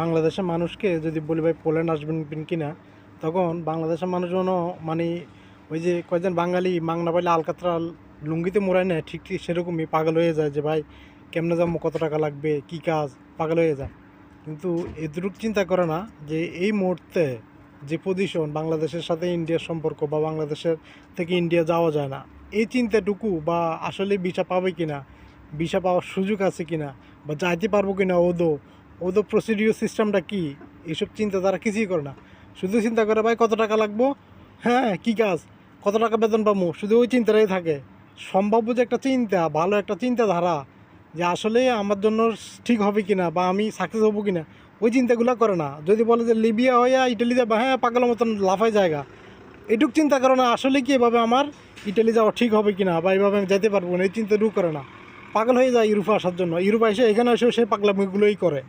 বাংলাদেশের মানুষকে যদি বলি, ভাই, পোল্যান্ড আসবেন কিনা তখন বাংলাদেশের মানুষজনও মানে ওই যে কয়েকজন বাঙালি মাংনা পাইলে আলকাতরা লুঙ্গিতে মোড়ায় নেয়, ঠিক ঠিক সেরকমই পাগল হয়ে যায় যে, ভাই, কেমনে যাব কত টাকা লাগবে, কি কাজ? পাগল হয়ে যায়। কিন্তু এতটুকু চিন্তা করে না যে, এই মুহূর্তে যে পজিশন বাংলাদেশের সাথে ইন্ডিয়ার সম্পর্ক বা বাংলাদেশের থেকে ইন্ডিয়া যাওয়া যায় না, এই চিন্তাটুকু বা আসলে ভিসা পাবে কিনা, ভিসা পাওয়ার সুযোগ আছে কিনা, বা যাইতে পারব কিনা, ওদো ওদের প্রসিডিওর সিস্টেমটা কি? এইসব চিন্তা তারা কিছুই করে না। শুধু চিন্তা করে, ভাই, কত টাকা লাগবো? হ্যাঁ কি কাজ? কত টাকা বেতন পাবো শুধু ওই চিন্তাটাই থাকে। সম্ভাব্য যে একটা চিন্তা, ভালো একটা চিন্তাধারা, যে আসলে আমার জন্য ঠিক হবে কি না বা আমি সাকসেস হব কি না ওই চিন্তাগুলো করে না। যদি বলে যে, লিবিয়া হইয়া ইটালি যাবা হ্যাঁ পাগলের মতন লাফায় জায়গা। এটুক চিন্তা করে না, আসলে কি এভাবে আমার ইটালি যাওয়া ঠিক হবে কি না বা এইভাবে আমি যেতে পারব না? এই চিন্তাটুকু করে না। পাগল হয়ে যায় ইউরোপে আসার জন্য। ইউরোপে এসে এখানে এসেও সে পাগলামিগুলোই করে।